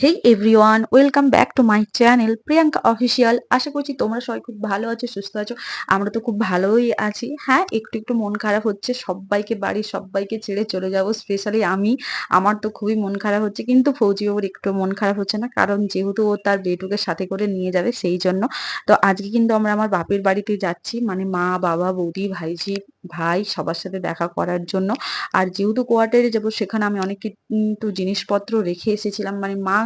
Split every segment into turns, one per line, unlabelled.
Hey everyone welcome back to my channel Priyanka official আশা করছি তোমরা সবাই খুব ভালো আছো, সুস্থ আছো। আমরা তো খুব ভালোই আছি। হ্যাঁ একটু একটু মন খারাপ হচ্ছে, সবাইকে, বাড়ির সবাইকে ছেড়ে চলে যাব স্পেশালি আমি। আমার তো খুবই মন খারাপ হচ্ছে, কিন্তু ফৌজি বাবুর একটু মন খারাপ হচ্ছে না, কারণ যেহেতু ও তার বেটুকে সাথে করে নিয়ে যাবে, সেই জন্য। তো আজকে কিন্তু আমরা আমার বাপের বাড়িতে যাচ্ছি মানে মা, বাবা, বৌদি ভাইজি ভাই সবার সাথে দেখা করার জন্য। আর যেহেতু কোয়ার্টারে যাব, সেখানে আমি অনেক কিন্তু জিনিসপত্র রেখে এসেছিলাম। মানে মা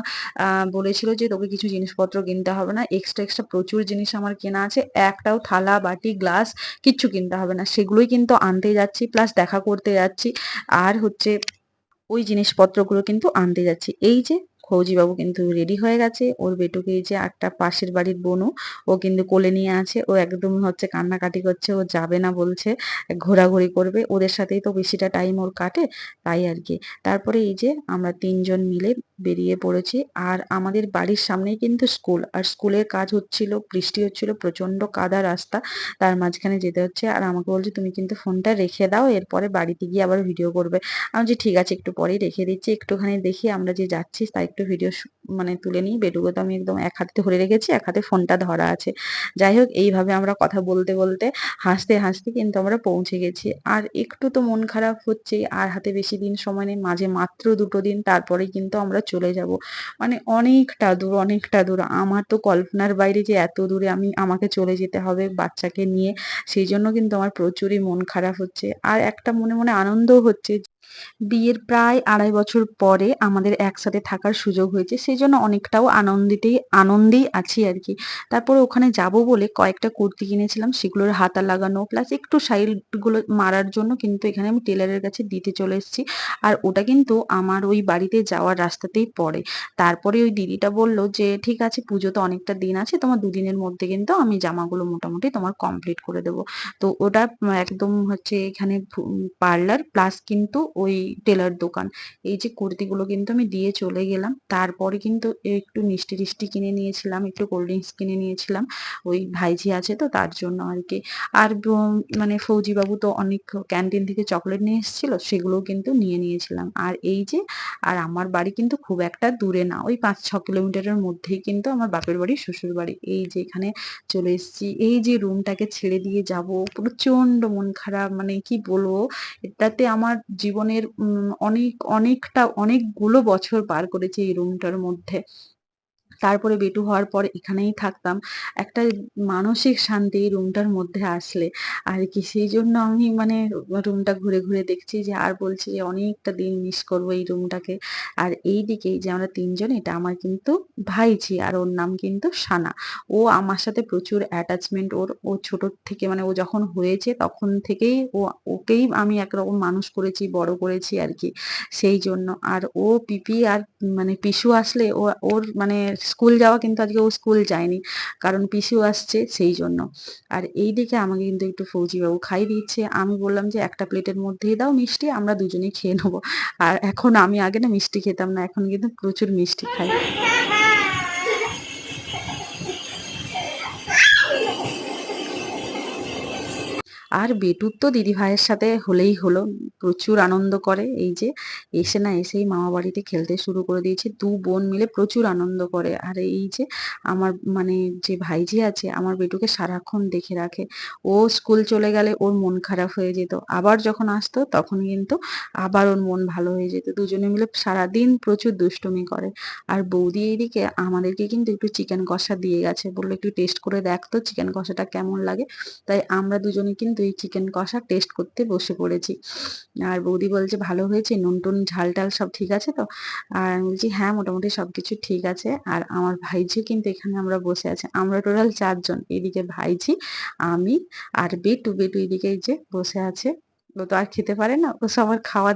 বলেছিল যে তোকে কিছু জিনিসপত্র কিনতে হবে না এক্সট্রা এক্সট্রা প্রচুর জিনিস আমার কেনা আছে। একটাও থালা, বাটি, গ্লাস কিচ্ছু কিনতে হবে না। সেগুলোই কিন্তু আনতে যাচ্ছি প্লাস দেখা করতে যাচ্ছি। আর হচ্ছে ওই জিনিসপত্রগুলো কিন্তু আনতে যাচ্ছি। এই যে ফৌজি বাবু কিন্তু রেডি হয়ে গেছে। ওর বেটুকে এই যে একটা পাশের বাড়ির বোনও ও কিন্তু কোলে নিয়ে আছে। ও একদম হচ্ছে কান্নাকাটি করছে, ও যাবে না বলছে, ঘোরাঘুরি করবে। ওদের সাথেই তো বেশিটা টাইম ওর কাটে, তাই আর কি। তারপরে এই যে আমরা তিনজন মিলে বেরিয়ে পড়েছি। আর আমাদের বাড়ির সামনেই কিন্তু স্কুল। আর স্কুলের কাজ হচ্ছিল, বৃষ্টি হচ্ছিল প্রচণ্ড কাদা রাস্তা। তার মাঝখানে যেতে হচ্ছে। আর আমাকে বলছে, তুমি কিন্তু ফোনটা রেখে দাও, এরপরে বাড়িতে গিয়ে আবার ভিডিও করবে। আমি যে ঠিক আছে, একটু পরেই রেখে দিচ্ছি। একটুখানি দেখি আমরা যে যাচ্ছি, তাই একটু ভিডিও মানে তুলে নিই। বেটুকে তো আমি একদম এক হাতে ধরে রেখেছি, এক হাতে ফোনটা ধরা আছে। যাই হোক, এইভাবে আমরা কথা বলতে বলতে, হাসতে হাসতে কিন্তু আমরা পৌঁছে গেছি। আর একটু তো মন খারাপ হচ্ছে আর হাতে বেশি দিন সময় নেই। মাঝে মাত্র দুটো দিন তারপরে কিন্তু আমরা চলে যাব। মানে অনেকটা দূর অনেকটা দূর। আমার তো কল্পনার বাইরে যে এত দূরে আমি, আমাকে চলে যেতে হবে বাচ্চাকে নিয়ে, সেই জন্য কিন্তু আমার প্রচুরই মন খারাপ হচ্ছে। আর একটা মনে মনে আনন্দও হচ্ছে বিয়ের প্রায় আড়াই বছর পরে আমাদের একসাথে থাকার সুযোগ হয়েছে, সেই জন্য অনেকটাও আনন্দিতেই আনন্দেই আছি আর কি। তারপরে ওখানে যাব বলে কয়েকটা কুর্তি কিনেছিলাম, সেগুলোর হাতা লাগানো প্লাস একটু সাইডগুলো মারার জন্য কিন্তু এখানে আমি টেলারের কাছে দিতে চলে এসেছি। আর ওটা কিন্তু আমার ওই বাড়িতে যাওয়ার রাস্তাতেই পড়ে। তারপরে ওই দিদিটা বলল যে, ঠিক আছে, পুজো তো অনেকটা দিন আছে, তোমার দুদিনের মধ্যে কিন্তু আমি জামাগুলো মোটামুটি তোমার কমপ্লিট করে দেবো। তো ওটা একদম হচ্ছে এখানে পার্লার প্লাস কিন্তু ওই টেলার দোকান। এই যে কুর্তিগুলো কিন্তু আমি দিয়ে চলে গেলাম। তারপরে কিন্তু একটু মিষ্টি টিষ্টি কিনে নিয়েছিলাম, একটু কোল্ড ড্রিঙ্কস কিনে নিয়েছিলাম। ওই ভাইঝি আছে তো, তার জন্য আর কি। আর মানে ফৌজি বাবু তো অনেক ক্যান্টিন থেকে চকলেট নিয়ে এসেছিল, সেগুলোও কিন্তু নিয়ে নিয়েছিলাম। আর এই যে, আর আমার বাড়ি কিন্তু খুব একটা দূরে না, ওই পাঁচ ছ কিলোমিটারের মধ্যেই কিন্তু আমার বাপের বাড়ি, শ্বশুর বাড়ি। এই যে এখানে চলে এসেছি। এই যে রুমটাকে ছেড়ে দিয়ে যাব প্রচণ্ড মন খারাপ মানে কি বলব, এটাতে আমার জীবনের অনেক অনেকটা অনেকগুলো বছর পার করেছে এই রুমটার মধ্যে। তারপরে বেটু হওয়ার পর এখানেই থাকতাম। একটা মানসিক শান্তি রুমটার মধ্যে আসলে। আর কি, সেই জন্য আমি মানে রুমটা ঘুরে ঘুরে দেখছি যে, আর বলছি যে, অনেকটা দিন মিস করব এই রুমটাকে। আর এই দিকেই যে, আমরা তিনজন, এটা আমার কিন্তু ভাইঝি আর ওর নাম কিন্তু সানা। ও আমার সাথে প্রচুর অ্যাটাচমেন্ট ওর, ও ছোট থেকে মানে ও যখন হয়েছে তখন থেকেই ও, ওকেই আমি একরকম মানুষ করেছি, বড় করেছি আর কি। সেই জন্য, আর ও পিপি আর মানে পিসু আসলে ও, ওর মানে স্কুল যাওয়া কিন্তু আজকে ও স্কুল যায়নি, কারণ পিসিও আসছে সেই জন্য। আর এই দিকে আমাকে কিন্তু একটু ফৌজিবাবু খাই দিচ্ছে। আমি বললাম যে, একটা প্লেটের মধ্যেই দাও মিষ্টি, আমরা দুজনেই খেয়ে নেব। আর এখন আমি আগে না মিষ্টি খেতাম না, এখন কিন্তু প্রচুর মিষ্টি খাই। আর বেটুর তো দিদি ভাইয়ের সাথে হলেই হলো। প্রচুর আনন্দ করে এই যে এসে না এসেই মামা বাড়িতে খেলতে শুরু করে দিয়েছে। দু বোন মিলে প্রচুর আনন্দ করে। আর এই যে আমার মানে যে ভাইজি আছে, আমার বেটুকে সারাক্ষণ দেখে রাখে। ও স্কুল চলে গেলে ওর মন খারাপ হয়ে যেত। আবার যখন আসতো তখন কিন্তু আবার ওর মন ভালো হয়ে যেত। দুজনে মিলে সারাদিন প্রচুর দুষ্টুমি করে। আর বৌদি এইদিকে আমাদেরকে কিন্তু একটু চিকেন কষা দিয়ে গেছে। বলল একটু টেস্ট করে দেখতো চিকেন কষাটা কেমন লাগে। তাই আমরা দুজনে কিন্তু এই চিকেন কষা টেস্ট করতে বসে পড়েছি। আর বৌদি বলছে, ভালো হয়েছে, নুন টুন, ঝাল টাল সব ঠিক আছে তো? আর আমি বলছি হ্যাঁ মোটামুটি সব কিছু ঠিক আছে। আর আমার ভাইঝি কিন্তু এখানে আমরা বসে আছে। আমরা টোটাল চারজন, এদিকে ভাইঝি, আমি আর বেটু। বেটু এদিকে যে বসে আছে। ও তো আর খেতে পারে না, ও সবার খাওয়া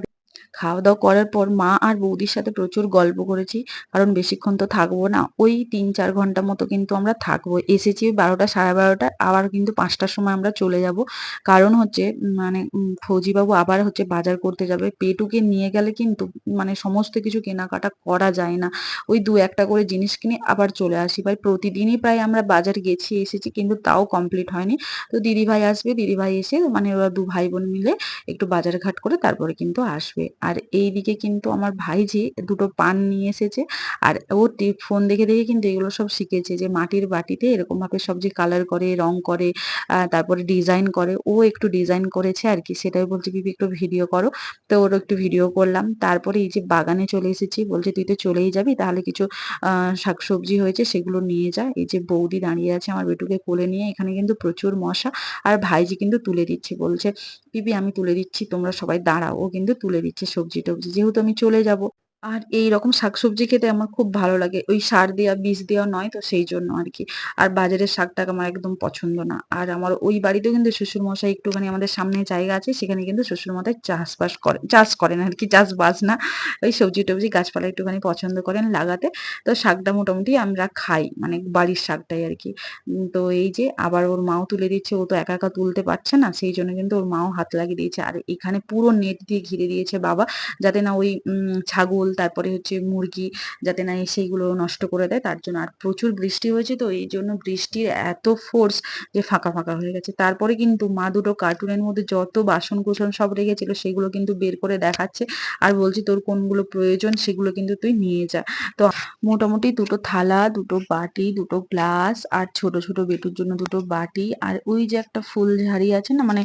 খাওয়া দাওয়া করার পর মা আর বৌদির সাথে প্রচুর গল্প করেছি। কারণ বেশিক্ষণ তো থাকব না। ওই তিন চার ঘণ্টা মতো কিন্তু আমরা থাকব। এসেছি বারোটা, সাড়ে বারোটা, আবার কিন্তু পাঁচটার সময় আমরা চলে যাব। কারণ হচ্ছে মানে ফৌজিবাবু আবার হচ্ছে বাজার করতে যাবে। পেটুকে নিয়ে গেলে কিন্তু মানে সমস্ত কিছু কেনাকাটা করা যায় না। ওই দু একটা করে জিনিস কিনে আবার চলে আসি। ভাই, প্রতিদিনই প্রায় আমরা বাজার গেছি, এসেছি, কিন্তু তাও কমপ্লিট হয়নি। তো দিদিভাই আসবে। দিদিভাই এসে মানে ওরা দু ভাই বোন মিলে একটু বাজার ঘাট করে তারপরে কিন্তু আসবে। আর এইদিকে কিন্তু আমার ভাইঝি দুটো পান নিয়ে এসেছে। আর ও ফোন দেখে দেখে কিন্তু এগুলো সব শিখেছে যে মাটির বাটিতে এরকম ভাবে সবজি কালার করে, রং করে তারপরে ডিজাইন করে, ও একটু ডিজাইন করেছে আর কি। সেটাই বলছে পিপি একটু ভিডিও করো। তো ওর একটু ভিডিও করলাম। তারপরে এই যে বাগানে চলে এসেছি, বলছে, তুই তো চলেই যাবি, তাহলে কিছু শাকসবজি হয়েছে, সেগুলো নিয়ে যা। এই যে বৌদি দাঁড়িয়ে আছে আমার বেটুকে কোলে নিয়ে, এখানে কিন্তু প্রচুর মশা। আর ভাইজি কিন্তু তুলে দিচ্ছে, বলছে পিপি আমি তুলে দিচ্ছি, তোমরা সবাই দাঁড়াও। ও কিন্তু তুলে দিচ্ছে সবজি টবজি। যেহেতু আমি চলে যাব আর এই এইরকম শাকসবজি খেতে আমার খুব ভালো লাগে। ওই সার দেওয়া বীজ দেওয়া নয় তো সেই জন্য আর কি। আর বাজারের শাকটাক আমার একদম পছন্দ না। আর আমার ওই বাড়িতেও কিন্তু শ্বশুর মশাই একটুখানি আমাদের সামনে জায়গা আছে সেখানে কিন্তু শ্বশুর মশাই চাষবাস করে চাষ করেন আর কি চাষবাস না। ওই সবজি টবজি গাছপালা একটুখানি পছন্দ করেন লাগাতে। তো শাকটা মোটামুটি আমরা খাই মানে বাড়ির শাকটাই আর কি। তো এই যে আবার ওর মাও তুলে দিচ্ছে ও তো একা একা তুলতে পারছে না সেই জন্য কিন্তু ওর মাও হাত লাগিয়ে দিয়েছে। আর এখানে পুরো নেট দিয়ে ঘিরে দিয়েছে বাবা যাতে না ওই উম, ছাগল তারপরে হচ্ছে মুরগি যাতে না এসে এগুলো নষ্ট করে দেয়, তার জন্য আর প্রচুর বৃষ্টি হয়েছে তো এই জন্য বৃষ্টির এত ফোর্স যে ফাঁকা ফাঁকা হয়ে গেছে। তারপরে কিন্তু মা দুটো কার্টুনের মধ্যে যত বাসন কুসন সব রেখেছিল সেগুলো কিন্তু বের করে দেখাচ্ছে। আর বলছি তোর কোনগুলো প্রয়োজন সেগুলো কিন্তু তুই নিয়ে যা। তো মোটামুটি দুটো থালা, দুটো বাটি, দুটো গ্লাস আর ছোট ছোট বেটুর জন্য দুটো বাটি। আর ওই যে একটা ফুল ঝাড়ি আছে না মানে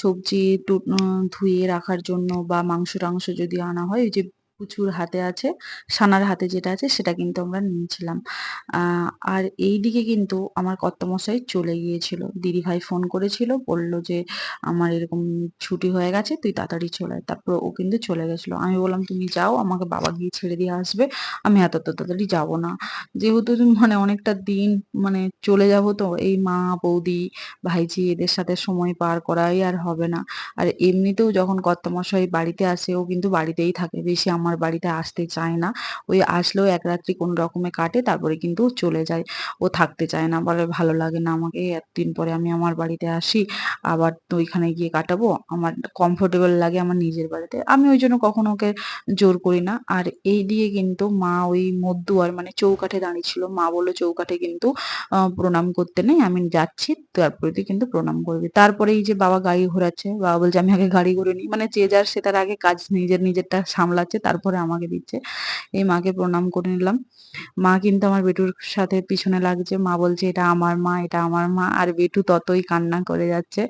সবজি ধুয়ে রাখার জন্য বা মাংস টাংস যদি আনা হয়, ওই যে পুচুর হাতে আছে, সানার হাতে যেটা আছে সেটা কিন্তু আমরা নিয়েছিলাম। আর এইদিকে কিন্তু আমার কর্তামশাই চলে গিয়েছিল। দিদি ভাই ফোন করেছিল, বলল যে আমার এরকম ছুটি হয়ে গেছে, তুই তাড়াতাড়ি চলে। তারপর ও কিন্তু চলে গেছিল। আমি বললাম, তুমি যাও, আমাকে বাবা গিয়ে ছেড়ে দিয়ে আসবে। আমি এত তাড়াতাড়ি যাব না। যেহেতু মানে অনেকটা দিন মানে চলে যাব তো, এই মা, বৌদি, ভাইঝি এদের সাথে সময় পার করাই আর হবে না। আর এমনিতেও যখন কর্তামশাই বাড়িতে আসে, ও কিন্তু বাড়িতেই থাকে। বেশি আমার বাড়িতে আসতে চায় না। ওই আসলেও এক রাত্রি কোনো রকমে কাটে, তারপরে কিন্তু চলে যায়। ও থাকতে চায় না, বলে ভালো লাগে না আমাকে। এতদিন পরে আমি আমার বাড়িতে আসি, আবার তো ওইখানে গিয়ে কাটাবো। আমার কমফোর্টেবল লাগে আমার নিজের বাড়িতে। আমি ওই জন্য কখনো ওকে জোর করি না। আর এই দিয়ে কিন্তু মা ওই মদ্দুয়ার মানে চৌকাঠে দাঁড়িয়ে ছিল। মা বলল, চৌকাঠে কিন্তু প্রণাম করতে নেই। আমি যাচ্ছি, তারপরে তুই কিন্তু প্রণাম করবি। তারপরে এই যে বাবা গাড়ি ঘোরাচ্ছে, বাবা বলছে, আমি আগে গাড়ি ঘুরে নিই। মানে যে যার, সে তার আগে কাজ নিজের, নিজেরটা সামলাচ্ছে। তারপরে আমাকে দিচ্ছে। এই মাকে প্রণাম করে নিলাম। মা কিন্তু আমার বেটুর সাথে পিছনে লাগছে। মা বলছে, এটা আমার মা, এটা আমার মা। আর বেটু ততই কান্না করে যাচ্ছে।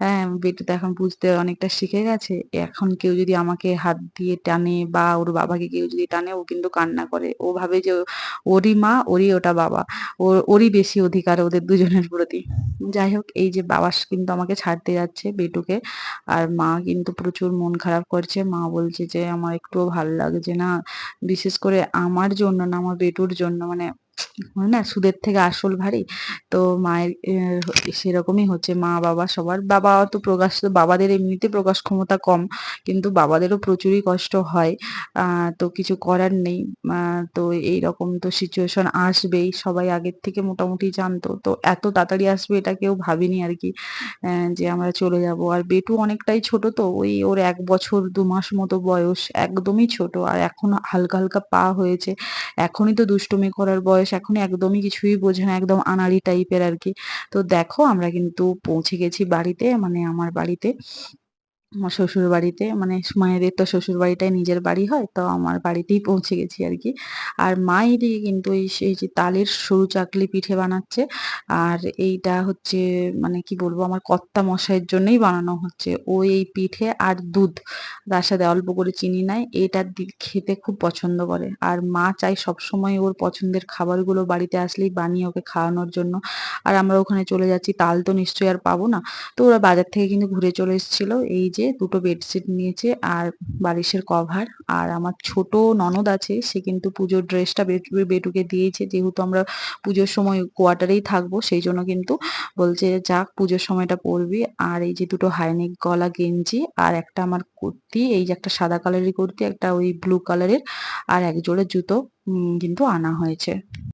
হ্যাঁ বেটু তো এখন বুঝতে অনেকটা শিখে গেছে। এখন কেউ যদি আমাকে হাত দিয়ে টানে বা ওর বাবাকে কেউ যদি টানে, ও কিন্তু কান্না করে। ও ভাবে যে ওরই মা, ওরই ওটা বাবা। ওর ওরই বেশি অধিকার ওদের দুজনের প্রতি। যাই হোক, এই যে বাবা কিন্তু আমাকে ছাড়তে যাচ্ছে বেটুকে। আর মা কিন্তু প্রচুর মন খারাপ করছে। মা বলছে যে, আমার একটুও ভালো লাগছে না বিশেষ করে আমার জন্য না আমার বেটুর জন্য মানে না? সুদের থেকে আসল ভারী। তো মায়ের সেরকমই হচ্ছে মা, বাবা সবার। বাবা তো প্রকাশ, বাবাদের এমনিতে প্রকাশ ক্ষমতা কম, কিন্তু বাবাদেরও প্রচুরই কষ্ট হয়। তো কিছু করার নেই। তো এইরকম তো সিচুয়েশন আসবেই। সবাই আগের থেকে মোটামুটি জানতো। তো এত তাড়াতাড়ি আসবে এটা কেউ ভাবিনি আর কি যে আমরা চলে যাব। আর বেটু অনেকটাই ছোট তো, ওই ওর এক বছর, দু মাস মতো বয়স। একদমই ছোট। আর এখন হালকা হালকা পা হয়েছে। এখনই তো দুষ্টুমি করার বয়স। এখনই একদমই কিছুই বোঝে না, একদম আনাড়ি টাইপের আর কি। তো দেখো আমরা কিন্তু পৌঁছে গেছি বাড়িতে মানে আমার বাড়িতে। আমার শ্বশুর বাড়িতে মানে মায়েদের তো শ্বশুর বাড়িটাই নিজের বাড়ি হয়, তো আমার বাড়িতেই পৌঁছে গেছি আর কি। আর মা এদিকে কিন্তু এই যে তালের সরু চাকলি পিঠে বানাচ্ছে, আর এইটা হচ্ছে মানে কি বলব, আমার কর্তা মশাইয়ের জন্যই বানানো হচ্ছে। ও এই পিঠে আর দুধ, তার সাথে অল্প করে চিনি নেয় এটা খেতে খুব পছন্দ করে। আর মা চাই সবসময় ওর পছন্দের খাবারগুলো বাড়িতে আসলেই বানিয়ে ওকে খাওয়ানোর জন্য। আর আমরা ওখানে চলে যাচ্ছি, তাল তো নিশ্চয়ই আর পাবো না। তো ওরা বাজার থেকে কিন্তু ঘুরে চলে এসেছিল। এই যে দুটো বেডশিট নিয়েছে আর বালিশের কভার আর আমার ছোট ননদ আছে, সে কিন্তু পুজোর ড্রেসটা বেটুকে দিয়েছে। যেহেতু আমরা পুজোর সময় কোয়ার্টারেই থাকব, সেই জন্য কিন্তু বলছে যাক, পুজোর সময়টা পরবি আর এই যে দুটো হাইনেক গলা গেঞ্জি আর একটা আমার কুর্তি, এই যে একটা সাদা কালারের কুর্তি, একটা ওই ব্লু কালারের আর এক জোড়া জুতো কিন্তু আনা হয়েছে।